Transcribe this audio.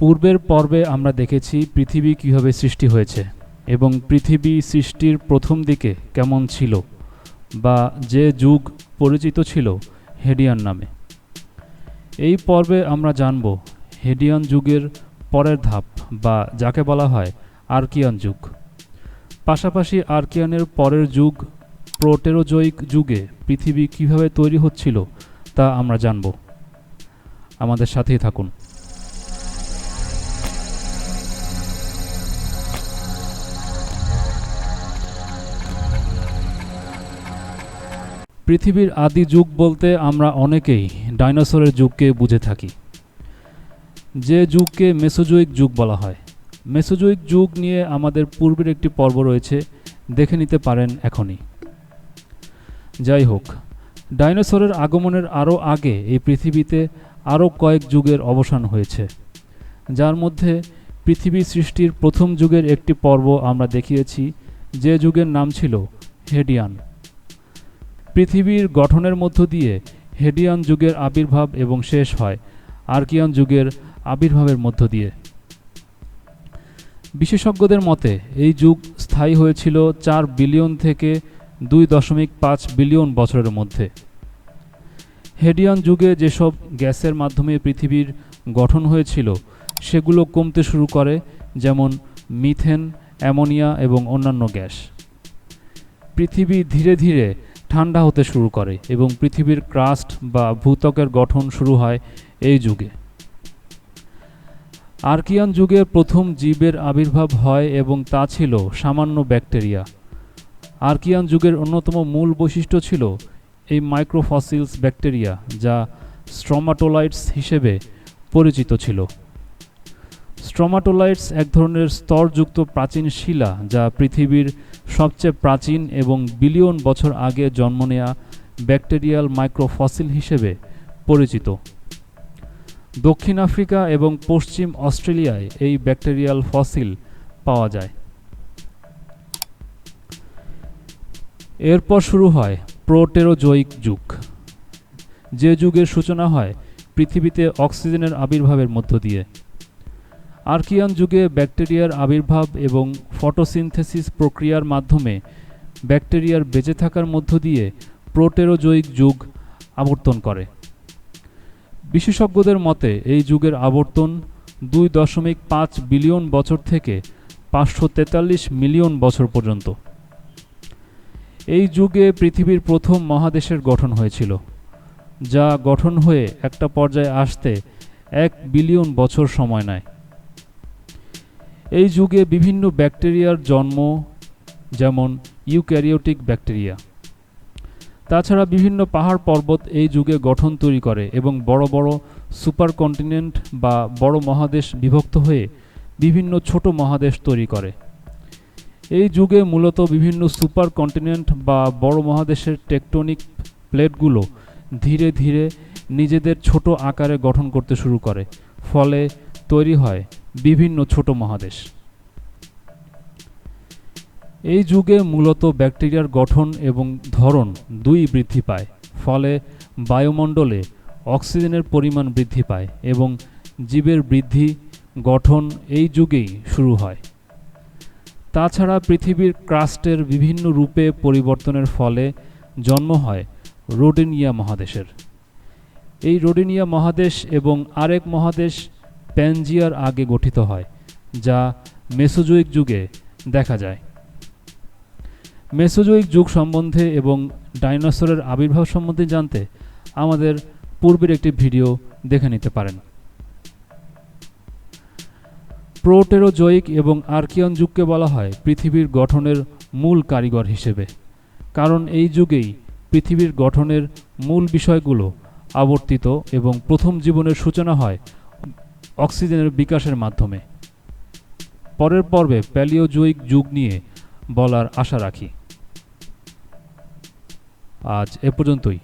পূর্বের পর্বে আমরা দেখেছি পৃথিবী কীভাবে সৃষ্টি হয়েছে এবং পৃথিবী সৃষ্টির প্রথম দিকে কেমন ছিল বা যে যুগ পরিচিত ছিল হেডিয়ান নামে। এই পর্বে আমরা জানব হেডিয়ান যুগের পরের ধাপ বা যাকে বলা হয় আর্কিয়ান যুগ। পাশাপাশি আর্কিয়ানের পরের যুগ প্রোটেরোজয়িক যুগে পৃথিবী কীভাবে তৈরি হচ্ছিল তা আমরা জানব। আমাদের সাথেই থাকুন। পৃথিবীর আদি যুগ বলতে আমরা অনেকেই ডাইনোসরের যুগকে বুঝে থাকি। যে যুগকে মেসোজোয়িক যুগ বলা হয়। মেসোজোয়িক যুগ নিয়ে আমাদের পূর্বের একটি পর্ব রয়েছে, দেখে নিতে পারেন এখনই। যাই হোক, ডাইনোসরের আগমনের আরও আগে এই পৃথিবীতে আরও কয়েক যুগের অবসান হয়েছে। যার মধ্যে পৃথিবী সৃষ্টির প্রথম যুগের একটি পর্ব আমরা দেখিয়েছি, যে যুগের নাম ছিল হেডিয়ান। পৃথিবীর গঠনের মধ্য দিয়ে হেডিয়ান যুগের আবির্ভাব এবং শেষ হয় আর্কিয়ান যুগের আবির্ভাবের মধ্য দিয়ে। বিশেষজ্ঞদের মতে, এই যুগ স্থায়ী হয়েছিল চার বিলিয়ন থেকে দুই দশমিক পাঁচ বিলিয়ন বছরের মধ্যে। হেডিয়ান যুগে যেসব গ্যাসের মাধ্যমে পৃথিবীর গঠন হয়েছিল, সেগুলো কমতে শুরু করে, যেমন মিথেন, অ্যামোনিয়া এবং অন্যান্য গ্যাস। পৃথিবী ধীরে ধীরে ঠান্ডা হতে শুরু করে এবং পৃথিবীর ক্রাস্ট বা ভূত্বকের গঠন শুরু হয় এই যুগে। আর্কিয়ান যুগে প্রথম জীবের আবির্ভাব হয় এবং তা ছিল সামান্য ব্যাকটেরিয়া। আর্কিয়ান যুগের অন্যতম মূল বৈশিষ্ট্য ছিল এই মাইক্রোফসিলস ব্যাকটেরিয়া, যা স্ট্রমাটোলাইটস হিসেবে পরিচিত ছিল। স্ট্রমাটোলাইটস এক ধরনের স্তরযুক্ত প্রাচীন শিলা যা পৃথিবীর সবচেয়ে প্রাচীন এবং বিলিয়ন বছর আগে জন্ম নেয়া ব্যাকটেরিয়াল মাইক্রোফসিল হিসেবে পরিচিত। দক্ষিণ আফ্রিকা এবং পশ্চিম অস্ট্রেলিয়ায় এই ব্যাকটেরিয়াল ফসিল পাওয়া যায়। এরপর শুরু হয় প্রোটেরোজয়িক যুগ। যে যুগের সূচনা হয় পৃথিবীতে অক্সিজেনের আবির্ভাবের মধ্য দিয়ে। আর্কিয়ান যুগে ব্যাকটেরিয়ার আবির্ভাব এবং ফটোসিনথেসিস প্রক্রিয়ার মাধ্যমে ব্যাকটেরিয়ার বেঁচে থাকার মধ্য দিয়ে প্রোটেরোজয়িক যুগ আবর্তন করে। বিশেষজ্ঞদের মতে, এই যুগের আবর্তন দুই দশমিক পাঁচ বিলিয়ন বছর থেকে পাঁচশো তেতাল্লিশ মিলিয়ন বছর পর্যন্ত। এই যুগে পৃথিবীর প্রথম মহাদেশের গঠন হয়েছিল, যা গঠন হয়ে একটা পর্যায়ে আসতে এক বিলিয়ন বছর সময় নেয়। এই যুগে বিভিন্ন ব্যাকটেরিয়ার জন্ম, যেমন ইউক্যারিওটিক ব্যাকটেরিয়া। তাছাড়া বিভিন্ন পাহাড় পর্বত এই যুগে গঠন তৈরি করে এবং বড় বড় সুপার কন্টিনেন্ট বা বড় মহাদেশ বিভক্ত হয়ে বিভিন্ন ছোট মহাদেশ তৈরি করে। এই যুগে মূলত বিভিন্ন সুপার কন্টিনেন্ট বা বড় মহাদেশের টেকটনিক প্লেটগুলো ধীরে ধীরে নিজেদের ছোট আকারে গঠন করতে শুরু করে, ফলে তৈরি হয় বিভিন্ন ছোট মহাদেশ। এই যুগে মূলত ব্যাকটেরিয়ার গঠন এবং ধরন দুই বৃদ্ধি পায়, ফলে বায়ুমণ্ডলে অক্সিজেনের পরিমাণ বৃদ্ধি পায় এবং জীবের বৃদ্ধি, গঠন এই যুগেই শুরু হয়। তাছাড়া পৃথিবীর ক্রাস্টের বিভিন্ন রূপে পরিবর্তনের ফলে জন্ম হয় রোডেনিয়া মহাদেশের। এই রোডেনিয়া মহাদেশ এবং আরেক মহাদেশ প্যানজিয়ার আগে গঠিত হয়, যা মেসোজোয়িক যুগে দেখা যায়। মেসোজোয়িক যুগ সম্বন্ধে এবং ডাইনোসরের আবির্ভাব সম্বন্ধে জানতে আমাদের পূর্বের একটি ভিডিও দেখে নিতে পারেন। প্রোটেরোজয়িক এবং আর্কিয়ান যুগকে বলা হয় পৃথিবীর গঠনের মূল কারিগর হিসেবে, কারণ এই যুগেই পৃথিবীর গঠনের মূল বিষয়গুলো আবর্তিত এবং প্রথম জীবনের সূচনা হয় অক্সিজেনের বিকাশের মাধ্যমে। পরের পর্বে প্যালিওজৈক যুগ নিয়ে বলার আশা রাখি। আজ এ পর্যন্তই।